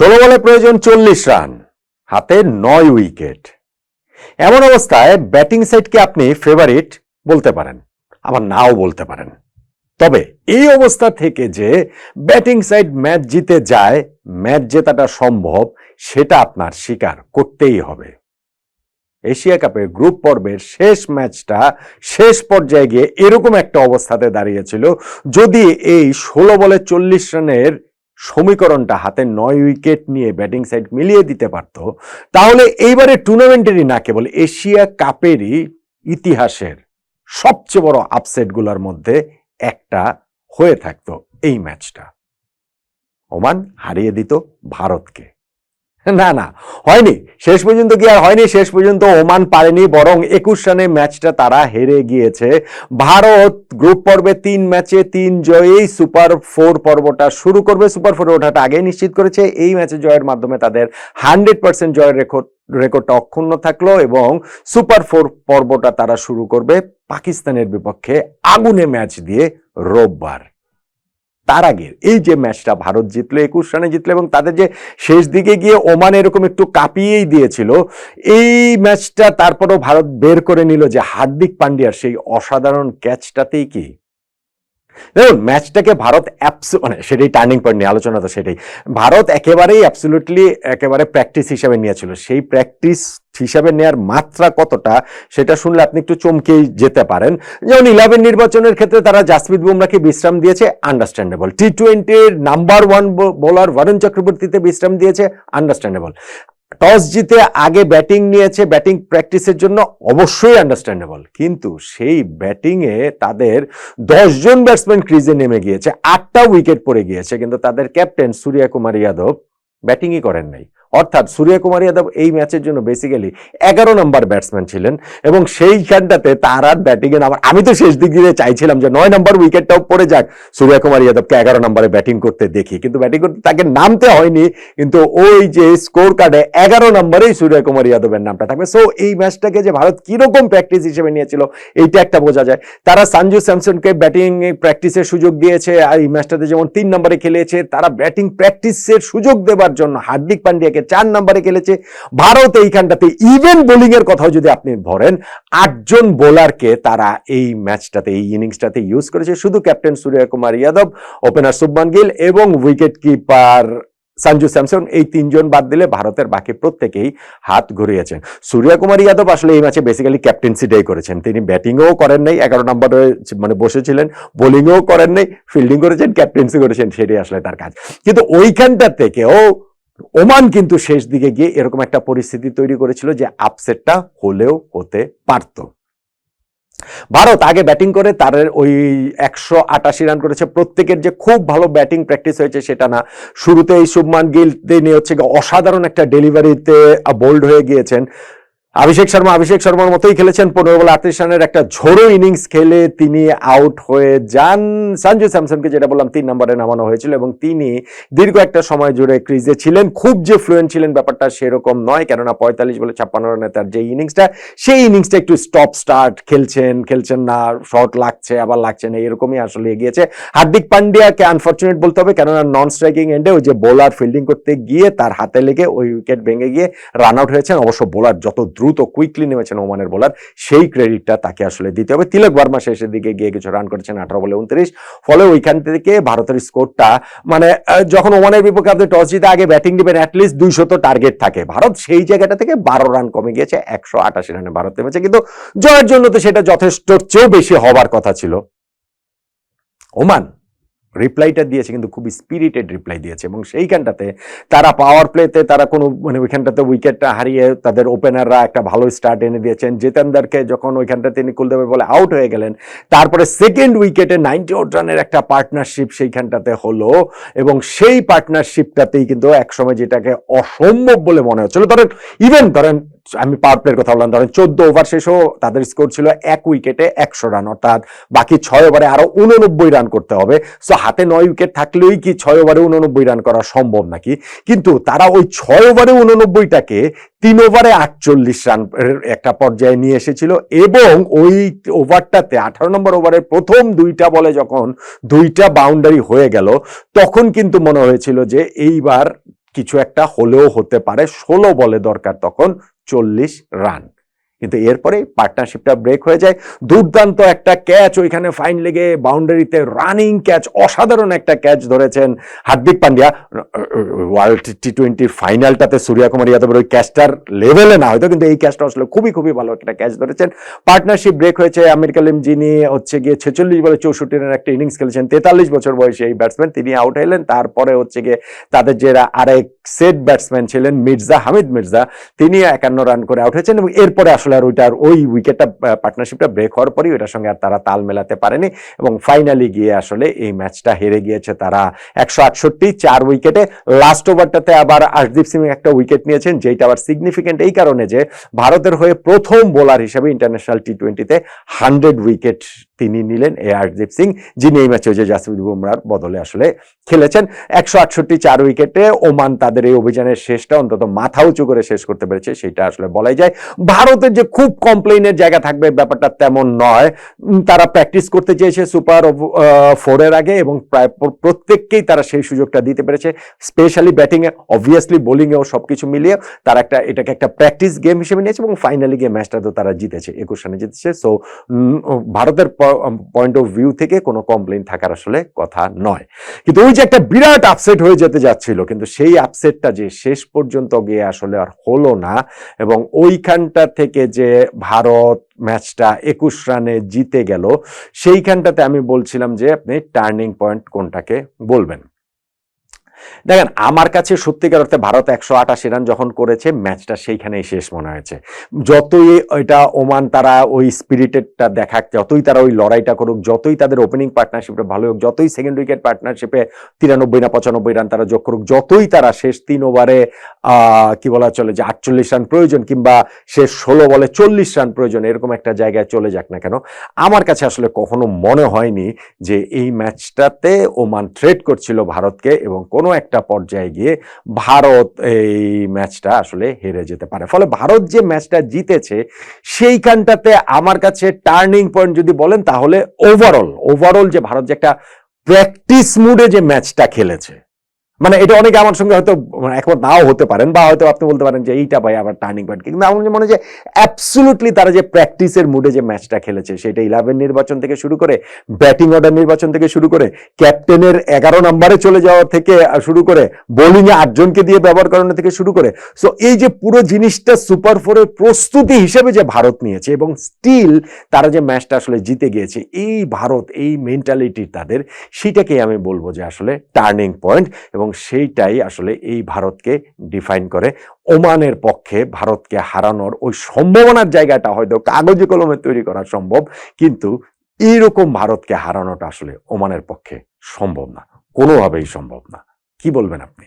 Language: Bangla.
ষোলো বলে প্রয়োজন চল্লিশ রান, হাতে নয় উইকেট। এমন অবস্থায় ব্যাটিং সাইডকে আপনি ফেভারিট বলতে পারেন, আবার নাও বলতে পারেন। তবে এই অবস্থা থেকে যে ব্যাটিং সাইড ম্যাচ জিতে যায়, ম্যাচ জেতাটা সম্ভব, সেটা আপনার স্বীকার করতেই হবে। এশিয়া কাপের গ্রুপ পর্বের শেষ ম্যাচটা শেষ পর্যায়ে গিয়ে এরকম একটা অবস্থাতে দাঁড়িয়েছিল, যদি এই ষোলো বলে চল্লিশ রানের সমীকরণটা হাতে নয় উইকেট নিয়ে ব্যাটিং সাইড মিলিয়ে দিতে পারত, তাহলে এইবারে টুর্নামেন্টেরই না কেবল এশিয়া কাপেরই ইতিহাসের সবচেয়ে বড় আপসেটগুলোর মধ্যে একটা হয়ে থাকতো এই ম্যাচটা। ওমান হারিয়ে দিত ভারতকে। না না, হয়নি। শেষ পর্যন্ত কি আর হয়নি? শেষ পর্যন্ত ওমান পারেনি, বরং একুশ রানে ম্যাচটা তারা হেরে গিয়েছে। ভারত গ্রুপ পর্বে তিন ম্যাচে তিন জয়েই সুপার ফোর পর্বটা শুরু করবে। সুপার ফোরে ওঠাটা আগেই নিশ্চিত করেছে। এই ম্যাচে জয়ের মাধ্যমে তাদের হান্ড্রেড পার্সেন্ট জয়ের রেকর্ড রেকর্ডটা অক্ষুণ্ণ থাকল এবং সুপার ফোর পর্বটা তারা শুরু করবে পাকিস্তানের বিপক্ষে আগুনে ম্যাচ দিয়ে রোববার। তার আগে এই যে ম্যাচটা ভারত জিতলো একুশ রানে জিতলো এবং তাদের যে শেষ দিকে গিয়ে ওমান এরকম একটু কাঁপিয়েই দিয়েছিল, এই ম্যাচটা তারপরও ভারত বের করে নিল যে হার্দিক পান্ডিয়ার সেই অসাধারণ ক্যাচটাতেই কি? দেখুন ম্যাচটাকে ভারত অ্যাপস মানে সেটাই টার্নিং পয়েন্ট নিয়ে, আলোচনা তো সেটাই। ভারত একেবারেই অ্যাবসলিউটলি একেবারে প্র্যাকটিস হিসাবে নিয়েছিল। সেই প্র্যাকটিস হিসাবে নেয়ার মাত্রা কতটা, সেটা শুনলে আপনি একটু চমকেই যেতে পারেন। যেমন ইলেভেন নির্বাচনের ক্ষেত্রে তারা জাসপ্রীত বুমরাকে বিশ্রাম দিয়েছে আন্ডারস্ট্যান্ডেবল টি টোয়েন্টির নাম্বার ওয়ান বোলার বরুণ চক্রবর্তীতে বিশ্রাম দিয়েছে আন্ডারস্ট্যান্ডেবল টস জিতে আগে ব্যাটিং নিয়েছে, ব্যাটিং প্র্যাকটিসের জন্য অবশ্যই আন্ডারস্ট্যান্ডেবল। কিন্তু সেই ব্যাটিংয়ে তাদের দশজন ব্যাটসম্যান ক্রিজে নেমে গিয়েছে, আটটা উইকেট পড়ে গিয়েছে, কিন্তু তাদের ক্যাপ্টেন সূর্যা কুমার যাদব ব্যাটিংই করেন নাই। অর্থাৎ সূর্যকুমার যাদব এই ম্যাচের জন্য বেসিক্যালি এগারো নম্বর ব্যাটসম্যান ছিলেন এবং সেইখানটাতে তার আর ব্যাটিং এর আমার আমি তো শেষ দিক দিয়ে চাইছিলাম যে নয় নম্বর উইকেটটাও পড়ে যাক। সূর্য কুমার যাদবকে এগারো নম্বরে ব্যাটিং করতে দেখি। কিন্তু ব্যাটিং করতে তাকে নামতে হয়নি, কিন্তু ওই যে স্কোর কার্ডে এগারো নম্বরেই সূর্য কুমার যাদবের নামটা থাকবে। সো এই ম্যাচটাকে যে ভারত কীরকম প্র্যাকটিস হিসেবে নিয়েছিল, এইটা একটা বোঝা যায়। তারা সঞ্জু স্যামসনকে ব্যাটিং প্র্যাকটিসের সুযোগ দিয়েছে, আর এই ম্যাচটাতে যেমন তিন নম্বরে খেলেছে, তারা ব্যাটিং প্র্যাকটিসের সুযোগ দেওয়ার জন্য হার্দিক পান্ডিয়াকে চার নম্বরে খেলেছে। ভারত এইখানটাতে ইভেন বোলিং এর কথাও যদি আপনি ধরেন, আটজন বোলারকে তারা এই ম্যাচটাতে এই ইনিংসটাতে ইউজ করেছে। শুধু ক্যাপ্টেন সূর্য কুমার যাদব ওপেনার শুভমান গিল এবং উইকেট কিপার সঞ্জু স্যামসন, এই তিনজন বাদ দিলে ভারতের বাকি প্রত্যেকেই হাত ঘুরিয়েছেন সূর্য কুমার যাদব আসলে এই ম্যাচে বেসিক্যালি ক্যাপ্টেন্সিটাই করেছেন। তিনি ব্যাটিংও করেন নাই, এগারো নম্বরে মানে বসেছিলেন বোলিংও করেন নাই ফিল্ডিং করেছেন ক্যাপ্টেন্সি করেছেন, সেটাই আসলে তার কাজ। কিন্তু ওইখানটা থেকেও ওমান কিন্তু শেষ দিকে গিয়ে এরকম একটা পরিস্থিতি তৈরি করেছিল যে আপসেটটা হলেও হতে পারত। ভারত আগে ব্যাটিং করে, তার ওই একশো আটাশি রান করেছে। প্রত্যেকের যে খুব ভালো ব্যাটিং প্র্যাকটিস হয়েছে সেটা না। শুরুতে এই শুভমান গিল, তিনি হচ্ছে অসাধারণ একটা ডেলিভারিতে বোল্ড হয়ে গিয়েছেন। অভিষেক শর্মা, অভিষেক শর্মার মতোই খেলেছেন। পনেরো বলে আটত্রিশ রানের একটা ঝোড়ো ইনিংস খেলে তিনি আউট হয়ে যান। সঞ্জু স্যামসনকে যেটা বললাম, তিন নম্বরে নামানো হয়েছিল এবং তিনি দীর্ঘ একটা সময় জুড়ে ক্রিজে ছিলেন। খুব যে ফ্লুয়েন্ট ছিলেন ব্যাপারটা সেরকম নয়, কেননা পঁয়তাল্লিশ বলে ছাপ্পান্ন রানে তার যে ইনিংসটা, সেই ইনিংসটা একটু স্টপ স্টার্ট খেলছেন খেলছেন না শর্ট লাগছে, আবার লাগছে না, এরকমই আসলে এগিয়েছে। হার্দিক পান্ডিয়াকে আনফর্চুনেট বলতে হবে, কেননা নন স্ট্রাইকিং এন্ডে ওই যে বোলার ফিল্ডিং করতে গিয়ে তার হাতে লেগে ওই উইকেট ভেঙে গিয়ে রান আউট হয়েছেন। অবশ্য বোলার যত দ্রুত কুইকলি নেমেছেন ওমানের বোলার সেই ক্রেডিটটা তাকে আসলে দিতে হবে। তিলক বর্মা শেষের দিকে গিয়ে কিছু রান করেছেন আঠারো বলে উনত্রিশ। ফলে ওইখান থেকে ভারতের স্কোরটা মানে যখন ওমানের বিপক্ষে আপনি টস জিতে আগে ব্যাটিং দিবেন অ্যাটলিস্ট দুইশো তো টার্গেট থাকে। ভারত সেই জায়গাটা থেকে বারো রান কমে গিয়েছে, একশো আটাশি রানে ভারত নেমেছে। কিন্তু জয়ের জন্য তো সেটা যথেষ্ট, চেয়েও বেশি হবার কথা ছিল। ওমান রিপ্লাইটা দিয়েছে, কিন্তু খুব স্পিরিটেড রিপ্লাই দিয়েছে এবং সেইখানটাতে তারা পাওয়ার প্লেতে তারা কোনো মানে ওইখানটাতে উইকেটটা হারিয়ে তাদের ওপেনাররা একটা ভালো স্টার্ট এনে দিয়েছেন। জিতেন্দারকে যখন ওইখানটা তিনি কুলদেবের বলে আউট হয়ে গেলেন, তারপরে সেকেন্ড উইকেটে নাইনটি আউট রানের একটা পার্টনারশিপ সেইখানটাতে হলো এবং সেই পার্টনারশিপটাতেই কিন্তু একসময় যেটাকে অসম্ভব বলে মনে হচ্ছিল। ধরেন ইভেন ধরেন আমি পাওয়ার প্লের কথা বললাম। ধরেন চোদ্দ ওভার শেষও তাদের স্কোর ছিল এক উইকেটে একশো রান, অর্থাৎ বাকি ছয় ওভারে আরও উননব্বই রান করতে হবে। সো হাতে নয় উইকেট থাকলেই কি ছয় ওভারে উননব্বই রান করা সম্ভব নাকি? কিন্তু তারা ওই ছয় ওভারে উননব্বইটাকে তিন ওভারে আটচল্লিশ রান একটা পর্যায়ে নিয়ে এসেছিল এবং ওই ওভারটাতে আঠারো নম্বর ওভারের প্রথম দুইটা বলে যখন দুইটা বাউন্ডারি হয়ে গেল, তখন কিন্তু মনে হয়েছিল যে এইবার কিছু একটা হলেও হতে পারে। ষোলো বলে দরকার তখন চল্লিশ রান। কিন্তু এরপরে পার্টনারশিপটা ব্রেক হয়ে যায়। দুর্দান্ত একটা ক্যাচ ওইখানে ফাইন লেগে বাউন্ডারিতে রানিং ক্যাচ অসাধারণ একটা ক্যাচ ধরেছেন হার্দিক পান্ডিয়া। ওয়ার্ল্ড টি টোয়েন্টির ফাইনালটাতে সূর্যা কুমার যাদবের ওই ক্যাচটার লেভেলে না, হয়তো কিন্তু এই ক্যাচটা আসলে খুবই খুবই ভালো একটা ক্যাচ ধরেছেন। পার্টনারশিপ ব্রেক হয়েছে আমির কালিম যিনি হচ্ছে গিয়ে ছেচল্লিশ বলে চৌষট্টি রানের একটা ইনিংস খেলেছেন, তেতাল্লিশ বছর বয়সী এই ব্যাটসম্যান তিনি আউট হলেন তারপরে হচ্ছে গিয়ে তাদের যে আরেক সেট ব্যাটসম্যান ছিলেন মির্জা হামিদ মির্জা তিনি একান্ন রান করে আউট হয়েছেন এবং এরপরে আসলে আর ওইটার ওই উইকেটটা পার্টনারশিপটা ব্রেক হওয়ার পরই ওইটার সঙ্গে আর তারা তাল মেলাতে পারেনি এবং ফাইনালি গিয়ে আসলে এই ম্যাচটা হেরে গিয়েছে তারা একশো আটষট্টি চার উইকেটে লাস্ট ওভারটাতে আবার আশদীপ সিং একটা উইকেট নিয়েছেন যেটা আবার সিগনিফিকেন্ট এই কারণে যে ভারতের হয়ে প্রথম বোলার হিসেবে ইন্টারন্যাশনাল টি টোয়েন্টিতে হান্ড্রেড উইকেট তিনি নিলেন এ আরদীপ সিং, যিনি এই ম্যাচে যে জাসপ্রীত বুমরার বদলে আসলে খেলেছেন। একশো আটষট্টি চার উইকেটে ওমান তাদের এই অভিযানের শেষটা অন্তত মাথা উঁচু করে শেষ করতে পেরেছে, সেটা আসলে বলাই যায়। ভারতের যে খুব কমপ্লেইনের জায়গা থাকবে ব্যাপারটা তেমন নয়। তারা প্র্যাকটিস করতে চেয়েছে সুপার ফোরের আগে এবং প্রায় প্রত্যেককেই তারা সেই সুযোগটা দিতে পেরেছে। স্পেশালি ব্যাটিংয়ে অবভিয়াসলি বোলিংয়েও সবকিছু মিলিয়ে তারা একটা, এটাকে একটা প্র্যাকটিস গেম হিসেবে নিয়েছে এবং ফাইনালি গিয়ে ম্যাচটা তো তারা জিতেছে, একুশ রানে জিতেছে। সো ভারতের পয়েন্ট অফ ভিউ থেকে কোনো কমপ্লেন থাকার আসলে কথা নয়। কিন্তু ওই যে একটা বিরাট আপসেট হয়ে যেতে যাচ্ছিল, কিন্তু সেই আপসেটটা যে শেষ পর্যন্ত গিয়ে আসলে আর হলো না এবং ওইখানটা থেকে যে ভারত ম্যাচটা একুশ রানে জিতে গেল, সেইখানটাতে আমি বলছিলাম যে আপনি টার্নিং পয়েন্ট কোনটাকে বলবেন। দেখেন, আমার কাছে সত্যিকার অর্থে ভারত একশো আটাশি রান যখন করেছে, ম্যাচটা সেইখানেই শেষ মনে হয়েছে। যতই এটা ওমান তারা ওই স্পিরিটেডটা দেখাক, যতই তারা ওই লড়াইটা করুক, যতই তাদের ওপেনিং পার্টনারশিপটা ভালো হোক, যতই সেকেন্ড উইকেট পার্টনারশিপে তিরানব্বই না পঁচানব্বই রান তারা যোগ করুক, যতই তারা শেষ তিন ওভারে কি বলা চলে, যে আটচল্লিশ রান প্রয়োজন কিংবা শেষ ষোলো বলে চল্লিশ রান প্রয়োজন, এরকম একটা জায়গায় চলে যাক না কেন? আমার কাছে আসলে কখনো মনে হয়নি যে এই ম্যাচটাতে ওমান থ্রেট করছিল ভারতকে এবং কোনো একটা পর্যায়ে গিয়ে ভারত এই ম্যাচটা আসলে হেরে যেতে পারে। ফলে ভারত যে ম্যাচটা জিতেছে, সেইখানটাতে আমার কাছে টার্নিং পয়েন্ট যদি বলেন, তাহলে ওভারঅল ওভারঅল যে ভারত যে একটা প্র্যাকটিস মুডে যে ম্যাচটা খেলেছে মানে এটা অনেকে আমার সঙ্গে হয়তো মানে একমত নাও হতে পারেন বা হয়তো আপনি বলতে পারেন যে এইটা ভাই আবার টার্নিং পয়েন্ট কিন্তু আমার মনে হয় যে অ্যাবসুলুটলি তারা যে প্র্যাকটিসের মুডে যে ম্যাচটা খেলেছে, সেটা ইলেভেন নির্বাচন থেকে শুরু করে ব্যাটিং অর্ডার নির্বাচন থেকে শুরু করে ক্যাপ্টেনের এগারো নম্বরে চলে যাওয়া থেকে শুরু করে বোলিংয়ে আটজনকে দিয়ে ব্যবহার করানো থেকে শুরু করে। সো এই যে পুরো জিনিসটা সুপার ফোরের প্রস্তুতি হিসেবে যে ভারত নিয়েছে এবং স্টিল তারা যে ম্যাচটা আসলে জিতে গিয়েছে, এই ভারত, এই মেন্টালিটি তাদের, সেটাকেই আমি বলব যে আসলে টার্নিং পয়েন্ট এবং সেইটাই আসলে এই ভারতকে ডিফাইন করে। ওমানের পক্ষে ভারতকে হারানোর ওই সম্ভাবনার জায়গাটা হয়তো কাগজে কলমে তৈরি করা সম্ভব, কিন্তু এইরকম ভারতকে হারানোটা আসলে ওমানের পক্ষে সম্ভব না, কোনোভাবেই সম্ভব না। কি বলবেন আপনি?